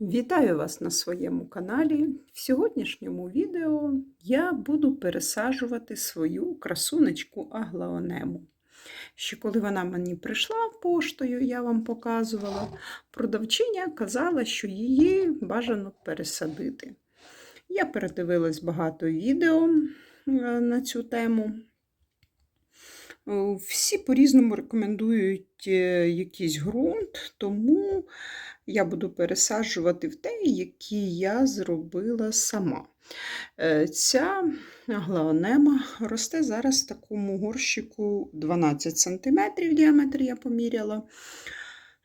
Вітаю вас на своєму каналі. В сьогоднішньому відео я буду пересаджувати свою красунечку аглаонему. Ще коли вона мені прийшла поштою, я вам показувала, продавчиня казала, що її бажано пересадити. Я передивилась багато відео е, на цю тему. Всі по-різному рекомендують е, якийсь ґрунт, тому я буду пересаджувати в те, який я зробила сама. Е, Ця глаонема росте зараз в такому горщику 12 см діаметр я поміряла.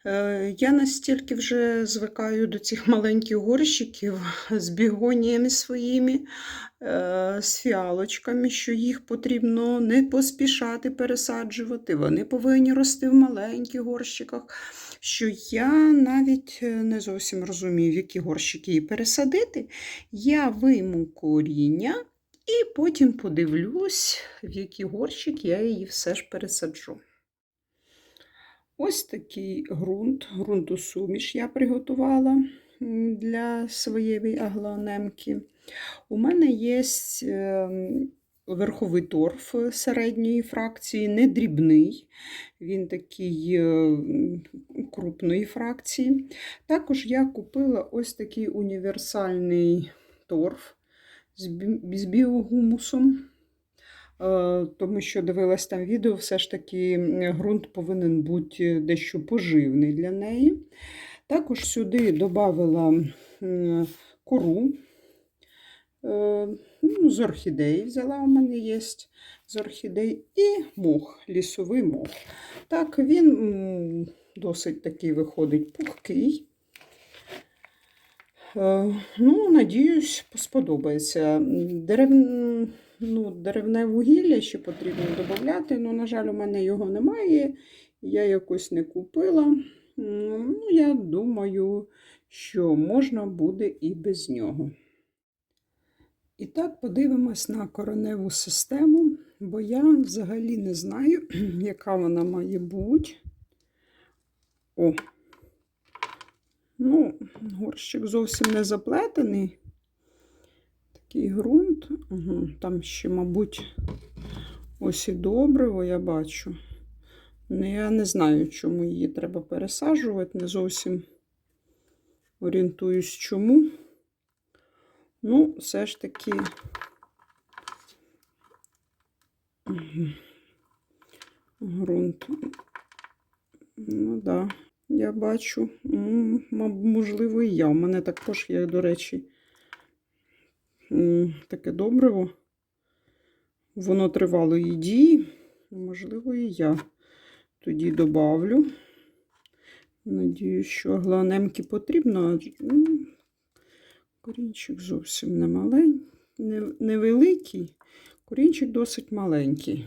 Е, Я настільки вже звикаю до цих маленьких горщиків з бігоніями своїми, е, з фіалочками, що їх потрібно не поспішати пересаджувати. Вони повинні рости в маленьких горщиках. Що я навіть е, не зовсім розумію, в які горщики її пересадити. Я вийму коріння і потім подивлюсь, в який горщик я її все ж пересаджу. Ось такий ґрунт, ґрунтосуміш я приготувала для своєї аглонемки. У мене є ем, верховий торф середньої фракції, не дрібний, він такий е, крупної фракції. Також я купила ось такий універсальний торф з біогумусом. Е, Тому що дивилась там відео, все ж таки ґрунт повинен бути дещо поживний для неї. Також сюди додала кору. Е, ну, З орхідей взяла у мене є з орхідей і мох, лісовий мох. Так, він досить такий виходить пухкий. Е, Ну, надіюсь, сподобається. Дерев... Ну, деревне вугілля ще потрібно додати, але, на жаль, у мене його немає. Я якось не купила. Ну, я думаю, що можна буде і без нього. І так, подивимось на кореневу систему, бо я взагалі не знаю, яка вона має бути. О, ну, горщик зовсім не заплетений. Такий ґрунт. Угу. Там ще, мабуть, ось і добриво я бачу. Ну, я не знаю, чому її треба пересаджувати. Не зовсім орієнтуюсь, чому. Ну, все ж таки. Мгм. Ґрунт. Ну, да. я бачу. Можливо, і я. У мене також є, до речі, таке добриво. Воно тривалої дії. Можливо, і я тоді добавлю. Надіюсь, що гланемки потрібно. ну, Корінчик зовсім не маленький, невеликий. Корінчик досить маленький.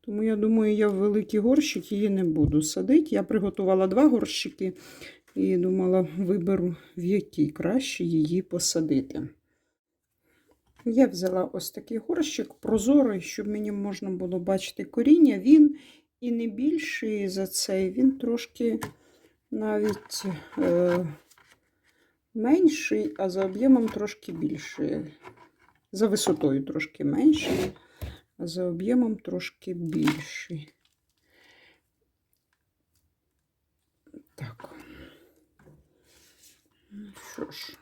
Тому я думаю, я в великий горщик її не буду садити. Я приготувала два горщики і думала, виберу, в який краще її посадити. Я взяла ось такий горщик прозорий, щоб мені можна було бачити коріння. Він і не більший за цей, він трошки навіть е, менший, а за об'ємом трошки більший. За висотою трошки менший, а за об'ємом трошки більший. Так. Ну що ж.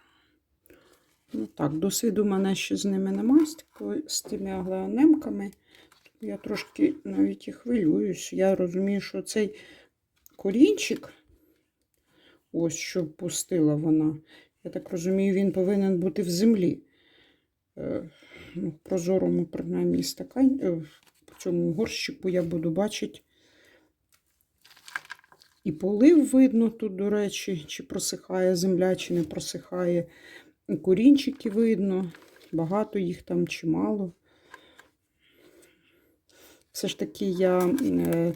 Ну так, досвіду мене ще з ними немає, з тими аглеонемками. Я трошки навіть і хвилююсь. Я розумію, що цей корінчик, ось що пустила вона, я так розумію, він повинен бути в землі. Е, ну, в прозорому, принаймні, стакані, е, в цьому горщику я буду бачити. І полив видно тут, до речі, чи просихає земля, чи не просихає. Корінчики видно, багато їх там чи мало. Все ж таки я, е,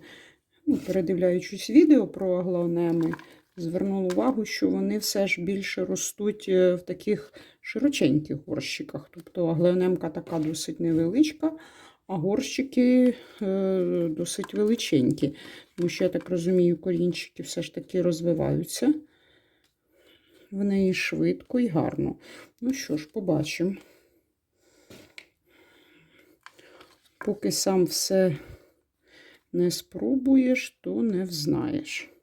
ну, передивляючись відео про аглаонеми, звернула увагу, що вони все ж більше ростуть е, в таких широченьких горщиках. Тобто аглеонемка така досить невеличка, а горщики е, досить величенькі. Тому що, я так розумію, корінчики все ж таки розвиваються. в неї швидко і гарно. Ну що ж, побачимо. Поки сам все не спробуєш, то не взнаєш.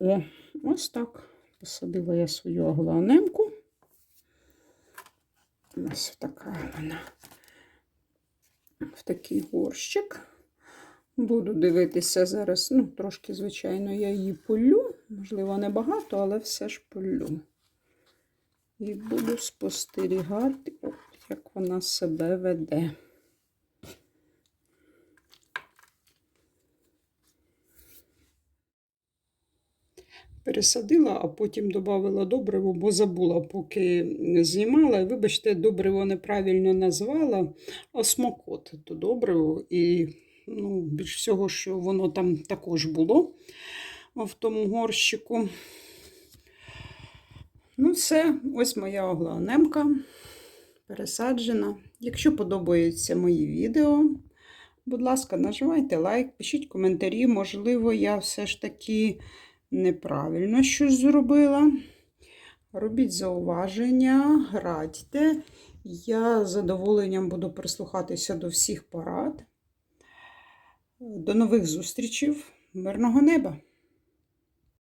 О, ось так. Посадила я свою аглоанемку. Ось така вона. В такий горщик. Буду дивитися зараз. Ну, трошки, звичайно, я її полю. Можливо, не багато, але все ж полю. І буду спостерігати, як вона себе веде. Пересадила, а потім додавала добриво, бо забула, поки знімала. Вибачте, добриво неправильно назвала, осмокот то добриво. І ну, більш всього, що воно там також було в тому горщику. Ну, все, ось моя оглоанемка пересаджена. Якщо подобаються мої відео, будь ласка, нажимайте лайк, пишіть коментарі. Можливо, я все ж таки неправильно щось зробила. Робіть зауваження, радьте. Я з задоволенням буду прислухатися до всіх порад. До нових зустрічей. Мирного неба!